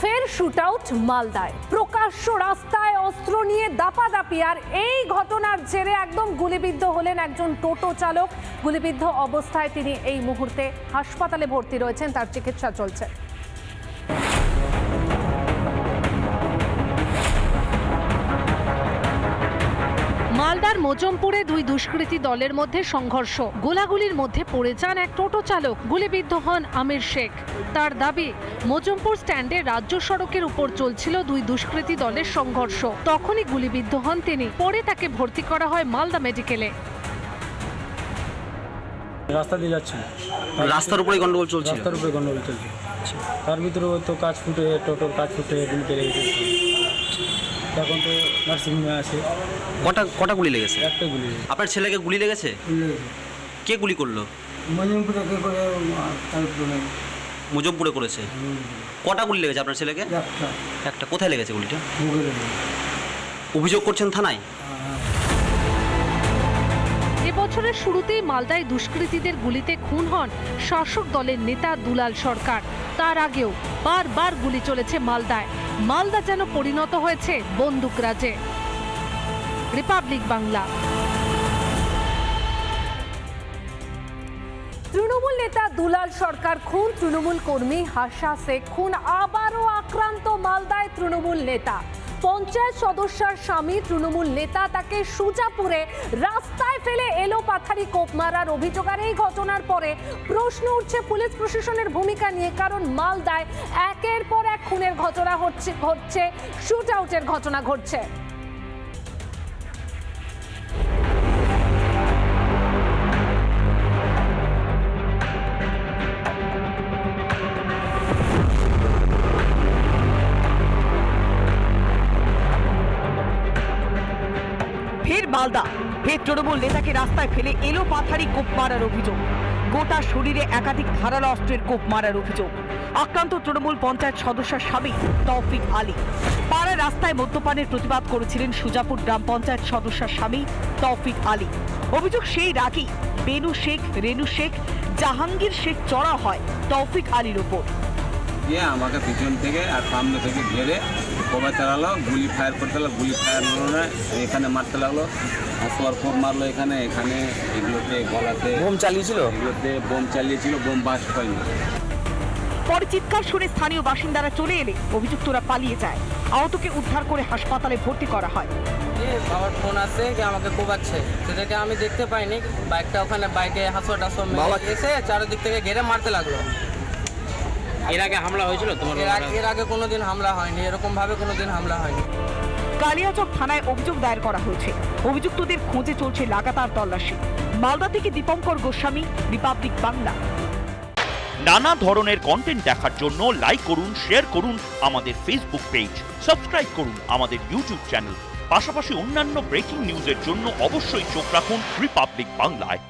ফের shoot out মালদায়। প্রকাশ্য রাস্তায় অস্ত্র নিয়ে দাপাদাপি, আর এই ঘটনার জেরে একদম গুলিবিদ্ধ হলেন একজন টোটো চালক। গুলিবিদ্ধ অবস্থায় তিনি এই মুহূর্তে হাসপাতালে ভর্তি রয়েছেন, তার চিকিৎসা চলছে। মালদার মোজমপুরে দুই দুষ্কৃতী দলের মধ্যে সংঘর্ষ। গোলাগুলির মধ্যে পড়ে যান এক টোটো চালক। গুলিবিদ্ধ হন আমির শেখ। তার দাবি মোজমপুর স্ট্যান্ডে রাজ্য সড়কের উপর চলছিল দুই দুষ্কৃতী দলের সংঘর্ষ। তখনই গুলিবিদ্ধ হন তিনি। পরে তাকে ভর্তি করা হয় মালদা মেডিকেলে। রাস্তা দিয়ে যাচ্ছিল রাস্তার উপরেই গন্ডগোল চলছিল? রাস্তার উপরে গন্ডগোল চলছে তার ভিতরে ওই তো কাজ ফুটে টোটোর কাজ ফুটে গুলি পেরে গেছে এখন তো নার্সিংহোমে আছে। কটা কটা গুলি লেগেছে? একটা গুলি আপনার ছেলেকে গুলি লেগেছে? কে গুলি করল? মজিমপুরে কে করে তারপরে করেছে? কটা গুলি লেগেছে আপনার ছেলেকে? একটা। একটা। কোথায় লেগেছে গুলিটা? অভিযোগ করছেন থানায়? এবছরের শুরুতেই মালদায় দুষ্কৃতীদের গুলিতে খুন হন শাসক দলের নেতা দুলাল সরকার। তার আগেও বারবার গুলি চলেছে মালদায়। মালদা যেন পরিণত হয়েছে বন্দুকরাজে রিপাবলিক বাংলা। তৃণমূল নেতা দুলাল সরকার খুন, তৃণমূল কর্মী হাসা শেখ খুন, আবারও আক্রান্ত মালদায় তৃণমূল নেতা। পঞ্চায়েত সদস্যার স্বামী তৃণমূল নেতা তাকে সুজাপুরে রাস্তায় ফেলে এলো পাথারি কোপ মারার অভিযোগ। আর এই ঘটনার পরে প্রশ্ন উঠছে পুলিশ প্রশাসনের ভূমিকা নিয়ে, কারণ মালদায় একের পর এক খুনের ঘটনা হচ্ছে, ঘটছে শুট আউটের ঘটনা ঘটছে। মালদা। ফের তৃণমূল নেতাকে রাস্তায় ফেলে এলো পাথারি কোপ মারার অভিযোগ। গোটা শরীরে একাধিক ধারালো অস্ত্রের কোপ মারার অভিযোগ। আক্রান্ত তৃণমূল পঞ্চায়েত সদস্যের স্বামী তৌফিক আলী। পাড়া রাস্তায় মদ্যপানের প্রতিবাদ করেছিলেন সুজাপুর গ্রাম পঞ্চায়েত সদস্যের স্বামী তৌফিক আলী। অভিযোগ সেই রাগই বেনু শেখ, রেনু শেখ, জাহাঙ্গীর শেখ চড়া হয় তৌফিক আলীর ওপর। দিয়ে আমাকে পিছন থেকে আর সামনে থেকে ঘিরে কবে চালালো গুলি ফায়ার করতে লাগল গুলি ফায়ার হলো না এখানে মারতে লাগল হাসপার কোপ মারলো এখানে এখানে এগুলোতে গলাতে বোম চালিয়েছিল? এগুলোতে বোম চালিয়েছিল বোম বাস্ট হয়নি। পরে চিৎকার শুনে স্থানীয় বাসিন্দারা চলে এলে অভিযুক্তরা পালিয়ে যায়। আহতকে উদ্ধার করে হাসপাতালে ভর্তি করা হয়। বাবার ফোন আসছে যে আমাকে কোবাচ্ছে সেটাকে আমি দেখতে পাইনি বাইকটা ওখানে বাইকে হাসো টাসো মেরে এসে চারিদিক থেকে ঘেরে মারতে লাগল। এর আগে হামলা হয়েছিল? তোমার এর আগে এর আগে কোনোদিন হামলা হয়নি এরকম ভাবে কোনোদিন হামলা হয়নি। কালিয়াচক থানায় অভিযোগ দায়ের করা হয়েছে। অভিযুক্তদের খোঁজে চলছে লাগাতার তল্লাশি। মালদা থেকে দীপঙ্কর গোস্বামী রিপাবলিক বাংলা। নানা ধরনের কন্টেন্ট দেখার জন্য লাইক করুন শেয়ার করুন আমাদের ফেসবুক পেজ সাবস্ক্রাইব করুন আমাদের ইউটিউব চ্যানেল পাশাপাশি অন্যান্য ব্রেকিং নিউজের জন্য অবশ্যই চোখ রাখুন রিপাবলিক বাংলায়